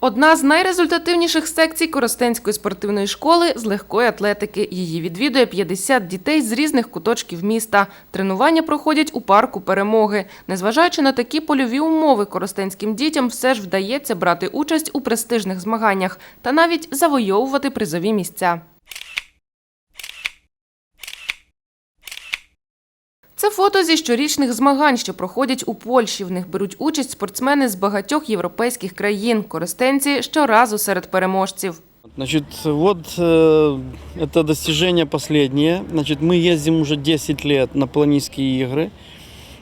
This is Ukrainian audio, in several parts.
Одна з найрезультативніших секцій Коростенської спортивної школи з легкої атлетики. Її відвідує 50 дітей з різних куточків міста. Тренування проходять у парку перемоги. Незважаючи на такі польові умови, коростенським дітям все ж вдається брати участь у престижних змаганнях та навіть завойовувати призові місця. Це фото зі щорічних змагань, що проходять у Польщі. В них беруть участь спортсмени з багатьох європейських країн. Користенці щоразу серед переможців. Значит, вот э, это достижение последнее. Значит, мы ездим уже 10 лет на Полонийские игры.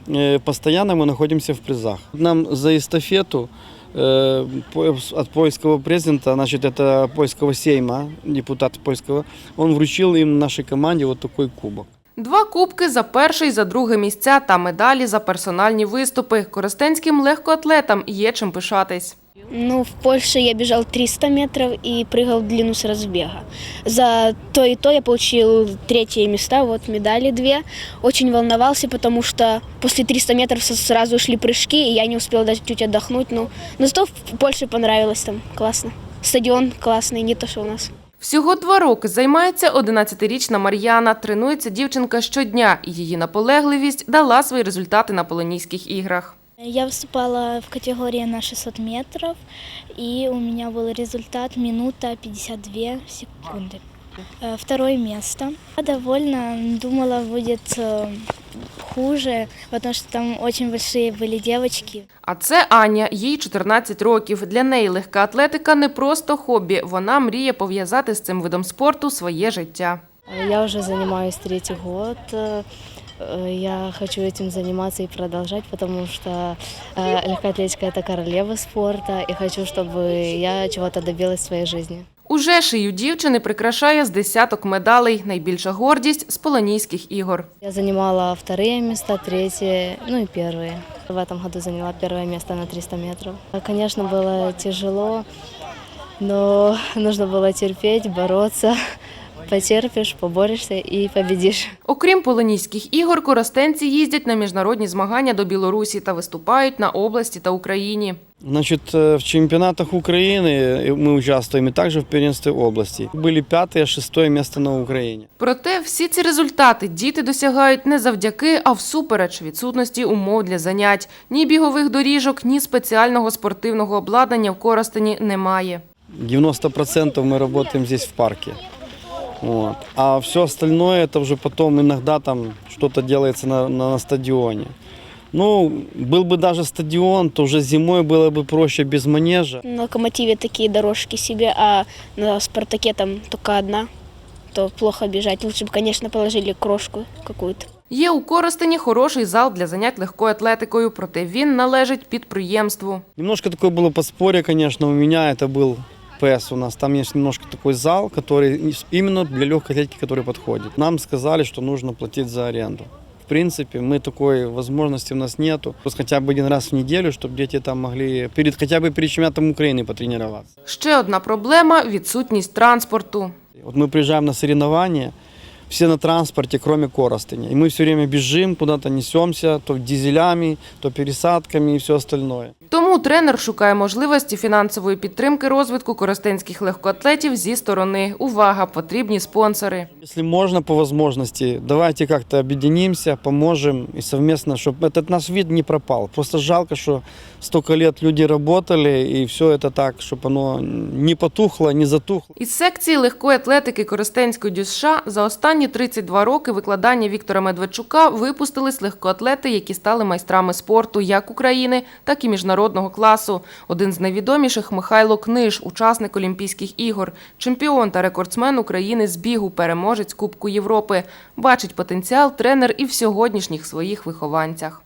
Э, постоянно мы находимся в призах. Нам за эстафету э, по- от польского президента, значит, это польского сейма, депутат польского, он вручил им нашей команде вот такой кубок. Два кубки за перше і за друге місця та медалі за персональні виступи. Коростенським легкоатлетам є чим пишатись. Ну, в Польше я бежал 300 метров и прыгал в длину с разбега. За то и то я получил третье места, вот медали две. Очень волновался, потому что после 300 метров с- сразу шли прыжки, и я не успел даже чуть отдохнуть. Ну, но зато в Польше понравилось там, классно. Стадион классный, не то, что у нас. Всього два роки займається 11-річна Мар'яна. Тренується дівчинка щодня. і Її наполегливість дала свої результати на Полонійських іграх. Я выступала в категории на 600 метров, и у меня был результат минута 52 секунды. Э, Второе место. Я довольна, думала, будет э, хуже, потому что там очень большие были девочки. А це Аня, їй 14 років. Для неї легка атлетика не просто хобі. Вона мріє пов'язати з цим видом спорту своє життя. Я уже занимаюсь третий год. Э, Я хочу этим заниматься и продолжать, потому что э, легкая атлетика – это королева спорта, и хочу, чтобы я чего-то добилась в своей жизни. Уже шию дівчини прикрашає з десяток медалей. Найбільша гордість з Полонійських ігор. Я занимала вторые места, третье, ну и первые. В этом году заняла первое место на 300 метров. Конечно, было тяжело, но нужно было терпеть, бороться. Потерпишь, поборешься и победишь. Окрім Полонійських ігор, коростенці їздять на міжнародні змагання до Білорусі та виступають на області та Україні. Значит, э, в чемпионатах Украины мы участвуем и также в первенстве области. Были пятое, шестое место на Украине. Проте всі ці результати діти досягають не завдяки, а всупереч відсутності умов для занять. Ні бігових доріжок, ні спеціального спортивного обладнання в Коростені немає. 90% мы работаем здесь в парке. Вот. А все остальное это уже потом иногда там что-то делается на, на, на стадионе. Ну, был бы даже стадион, то уже зимой было бы проще без манежа. На локомотиве такие дорожки себе, а на Спартаке там только одна. То плохо бежать. Лучше бы, конечно, положили крошку какую-то. Є у Коростені хороший зал для занять легкою атлетикою, проте він належить підприємству. Немножко такое было подспорье, конечно, у меня это был ПС у нас. Там есть немножко такой зал, который именно для легкой атлетики, который подходит. Нам сказали, что нужно платить за аренду. В принципе, мы такой возможности у нас нету. Просто хотя бы один раз в неделю, чтобы дети там могли перед хотя бы перед чемпионатом Украины потренироваться. Ще одна проблема відсутність транспорту. Вот мы приезжаем на соревнования, все на транспорте, кроме Коростыня. И мы все время бежим, куда-то несемся, то дизелями, то пересадками и все остальное. Тому тренер шукає можливості фінансової підтримки розвитку коростенських легкоатлетів зі сторони. Увага, потрібні спонсори. Если можно по возможности, давайте как-то объединимся, поможем и совместно, чтобы этот наш вид не пропал. Просто жалко, что столько лет люди работали, и все это так, чтобы оно не потухло, не затухло. Із секції легкої атлетики Коростенської ДЮСШ за останні 32 роки викладання Віктора Медведчука випустились легкоатлети, які стали майстрами спорту як України, так і міжнародного класу. Один з найвідоміших Михайло Книж, учасник Олімпійських ігор, чемпіон та рекордсмен України з бігу, переможець Кубку Європи. Бачить потенціал тренер і в сьогоднішніх своїх вихованцях.